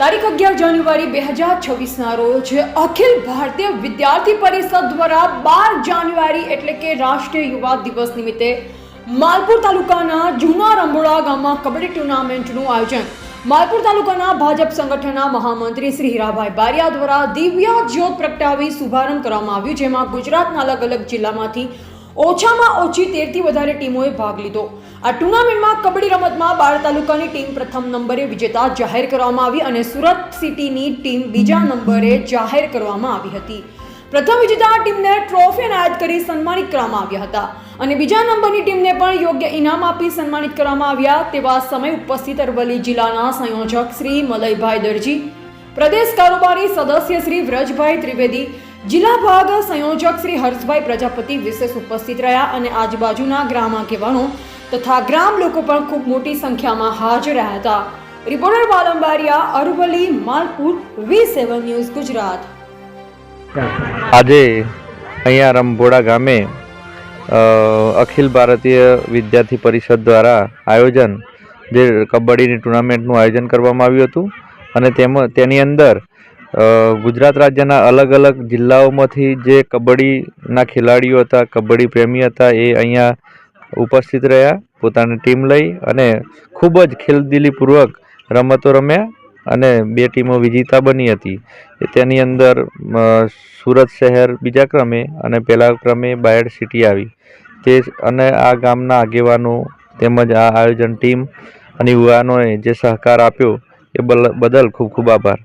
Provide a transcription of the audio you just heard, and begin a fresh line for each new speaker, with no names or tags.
તારીખ અગિયાર જાન્યુઆરી બે હજાર છવ્વીસના રોજ અખિલ ભારતીય વિદ્યાર્થી પરિષદ દ્વારા બાર જાન્યુઆરી એટલે કે રાષ્ટ્રીય યુવા દિવસ નિમિત્તે માલપુર તાલુકાના જૂના રંબોળા ગામમાં કબડ્ડી ટુર્નામેન્ટનું આયોજન. માલપુર તાલુકાના ભાજપ સંગઠનના મહામંત્રી શ્રી હીરાભાઈ બારિયા દ્વારા દિવ્ય જ્યોત પ્રગટાવી શુભારંભ કરવામાં આવ્યું, જેમાં ગુજરાતના અલગ અલગ જિલ્લામાંથી ઓછામાં ઓછી તેરથી વધારે ટીમોએ ભાગ લીધો. આ ટુર્નામેન્ટમાં કબડ્ડી રમતમાં બાર તાલુકાની ટીમ પ્રથમ નંબરે વિજેતા જાહેર કરવામાં આવી અને સુરત સિટીની ટીમ બીજા નંબરે જાહેર કરવામાં આવી હતી. પ્રથમ વિજેતા ટીમને ટ્રોફી એનાયત કરી સન્માનિત કરવામાં આવ્યા હતા અને બીજા નંબરની ટીમને પણ યોગ્ય ઇનામ આપી સન્માનિત કરવામાં આવ્યા તેવા સમય ઉપસ્થિત અરવલ્લી જિલ્લાના સંયોજક શ્રી મલયભાઈ દરજી, પ્રદેશ કારોબારી સદસ્ય શ્રી વ્રજભાઈ ત્રિવેદી જિલ્લા ભાગ સંયોજક શ્રી હર્ષભાઈ પ્રજાપતિ વિશેષ ઉપસ્થિત રહ્યા અને આજુબાજુના ગ્રામ આગેવાનો તથા ગ્રામ લોકો પણ ખૂબ મોટી સંખ્યામાં હાજર રહ્યા હતા. Reporter Valambariya, Aravalli, Malpur, V seven news Gujarat.
આજે અહીંયા રંભોડા ગામે અખિલ ભારતીય વિદ્યાર્થી પરિષદ દ્વારા આયોજન જે કબડ્ડીની ટુર્નામેન્ટનું આયોજન કરવામાં આવ્યું હતું અને તેમ, તેની અંદર ગુજરાત રાજ્યના અલગ અલગ જિલ્લાઓમાંથી જે કબડ્ડીના ખેલાડીઓ હતા, કબડ્ડી પ્રેમી હતા, એ અહીંયા ઉપસ્થિત રહ્યા, પોતાની ટીમ લઈ અને ખૂબ જ ખેલદિલીપૂર્વક રમતો રમ્યા અને બે ટીમો વિજેતા બની હતી. તેની અંદર સુરત શહેર બીજા ક્રમે અને પહેલા ક્રમે બાયડ સિટી આવી. તે અને આ ગામના આગેવાનો તેમજ આ આયોજન ટીમ અને યુવાનોએ જે સહકાર આપ્યો, એ બદલ ખૂબ ખૂબ આભાર.